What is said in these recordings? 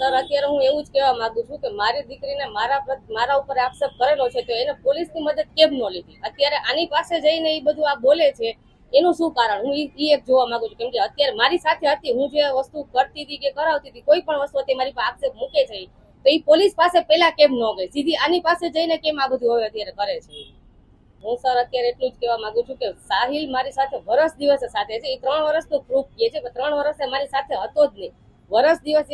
Sir, અત્યારે હું એવું જ કહેવા માંગુ છું કે મારી દીકરીને મારા મારા ઉપર આક્ષેપ કરેલો છે તો એને પોલીસની મદદ કેમ ન લીધી? અત્યારે આની પાસે જઈને એ બધું આ બોલે છે, એનું શું કારણ? હું ઈ એક જોવા માંગુ છું, કેમ કે અત્યારે મારી સાથે હતી, હું જે વસ્તુ કરતી હતી કે કરાવતી હતી, કોઈ પણ વસ્તુ હતી મારી પાસે આક્ષેપ મૂકે છે, તો એ પોલીસ પાસે પેલા કેમ ન ગઈ? સીધી આની પાસે જઈને કેમ આ બધું હવે અત્યારે કરે છે? હું સર, અત્યારે એટલું જ કહેવા માંગુ છું કે સાહિલ મારી સાથે વરસ દિવસે સાથે છે એ ત્રણ વર્ષનું પ્રૂફ કહે છે, પણ ત્રણ વર્ષે મારી સાથે હતો જ નહીં. વરસ દિવસ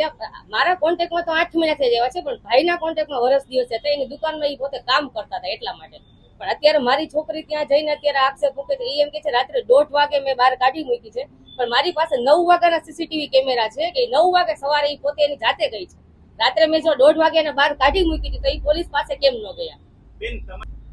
મારા કોન્ટેક્ટમાં તો આઠ મહિના થઈ ગયા છે, પણ ભાઈના કોન્ટેક્ટમાં વરસ દિવસ છે, તો એની દુકાનમાં એ પોતે કામ કરતા હતા એટલા માટે. પણ અત્યારે મારી છોકરી ત્યાં જઈને અત્યારે આક્ષેપ મૂકે છે એ એમ કે છે, રાત્રે દોઢ વાગે મેં બહાર કાઢી મૂકી છે, પણ મારી પાસે નવ વાગ્યાના સીસીટીવી કેમેરા છે કે નવ વાગે સવારે એ પોતે એની જાતે ગઈ છે. રાત્રે મેં જો દોઢ વાગે બહાર કાઢી મૂકી હતી, તો એ પોલીસ પાસે કેમ ન ગયા?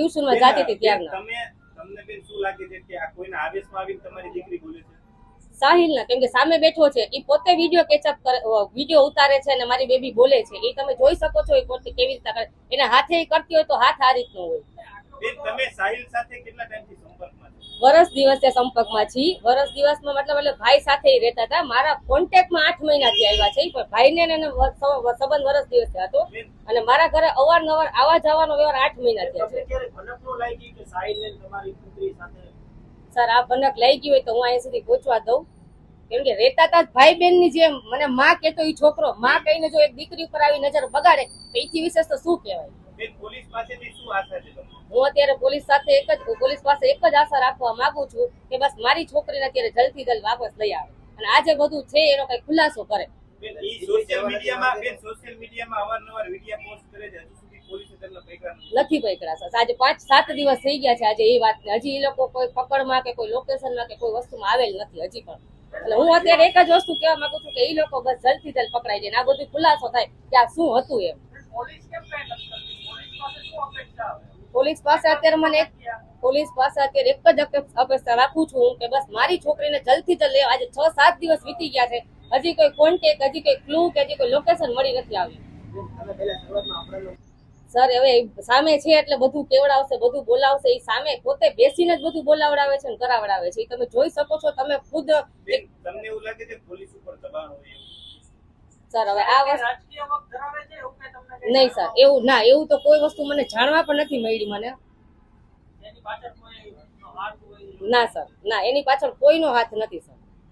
ટ્યુશનમાં જાતી હતી ત્યારના. તમે તમને બેન શું લાગે છે કે આ કોઈના આવેશમાં આવીને તમારી દીકરી બોલે છે? સાહિલ ના કેમ કે સામે બેઠો છે એ પોતે વીડિયો કેચઅપ કરે વીડિયો ઉતારે છે અને મારી બેબી બોલે છે. એ તમે જોઈ શકો છો એ પોતે કેવી રીતે કરે. એના હાથે કરતી હોય તો હાથ આ રીતનો હોય. તમે સાહિલ સાથે કેટલા ટાઈમથી સંપર્કમાં વરસ દિવસે સંપર્કમાં છીએ વરસ દિવસમાં મતલબ એટલે ભાઈ સાથે રહેતા હતા. મારા કોન્ટેક્ટમાં આઠ મહિનાથી આવ્યા છે પણ ભાઈને એને સંબંધ વરસ દિવસે હતો. અને મારા ઘરે અવારનવાર આવા જવાનો વ્યવહાર આઠ મહિના થયા છે. તમને ક્યારે ભનક નો લાગી કે સાહિલ ને તમારી પુત્રી સાથે? સર આ ભનક લઈ ગયું હોય તો હું અહીંયા સુધી પહોંચવા દઉં. કેમ કે રહેતા હતા ભાઈ બેનની જેમ. મને માં કેતો એ છોકરો. માં કહીને જો એક દીકરી ઉપર આવી નજર બગાડે તો એથી વિશેષ તો શું કહેવાય? બેન પોલીસ પાસેથી શું આશા છે તમને? હું અત્યારે પોલીસ સાથે એક જ પોલીસ પાસે એક જ આશા રાખવા માંગુ છું કે બસ મારી છોકરીને અત્યારે જલ્દથી જલ્દ વાપસ લઈ આવે. અને આજે બધું છે એનો કઈ ખુલાસો કરે. બેન ઈ સોશિયલ મીડિયામાં બેન સોશિયલ મીડિયામાં અવારનવાર વીડિયો પોસ્ટ કરે છે. હજુ સુધી પોલીસે તેમને પકડ્યા નથી નથી પકડા આજે પાંચ સાત દિવસ થઈ ગયા છે આજે એ વાત. હજી એ લોકો કોઈ પકડમાં કે કોઈ લોકેશનમાં કે કોઈ વસ્તુમાં આવેલ નથી હજી પણ. એટલે હું અત્યારે એક જ વસ્તુ કહેવા માંગુ છું કે એ લોકો બસ જલ્દી જલ્દ પકડાઈ જાય આ બધું ખુલાસો થાય. કે આ શું હતું એમ? પોલીસ કેમ કઈ નથી પોલીસ પાસે અત્યારે મને પોલીસ પાસે અત્યારે એક જ અપે- અપેક્ષા રાખું છું હું કે બસ મારી છોકરીને જલ્દી જલ્દ લેવા આજે છ સાત દિવસ વીતી ગયા છે. હજી કોઈ કોન્ટેક હજી કોઈ ક્લુ કે હજી કોઈ લોકેશન મળી નથી આવ્યું. સર હવે સામે છે એટલે બધું કેવડાવશે બધું બોલાવશે. એ સામે પોતે બેસીને જ બધું બોલાવડાવે છે ને કરાવડાવે છે. એ તમે જોઈ શકો છો તમે ખુદ તમને એવું લાગે છે પોલીસ ઉપર દબાણ હોય સર હવે આ વસ્તુ નહીં સર એવું ના એવું તો કોઈ વસ્તુ મને જાણવા પણ નથી મળી મને. ના સર ના એની પાછળ કોઈનો હાથ નથી સર.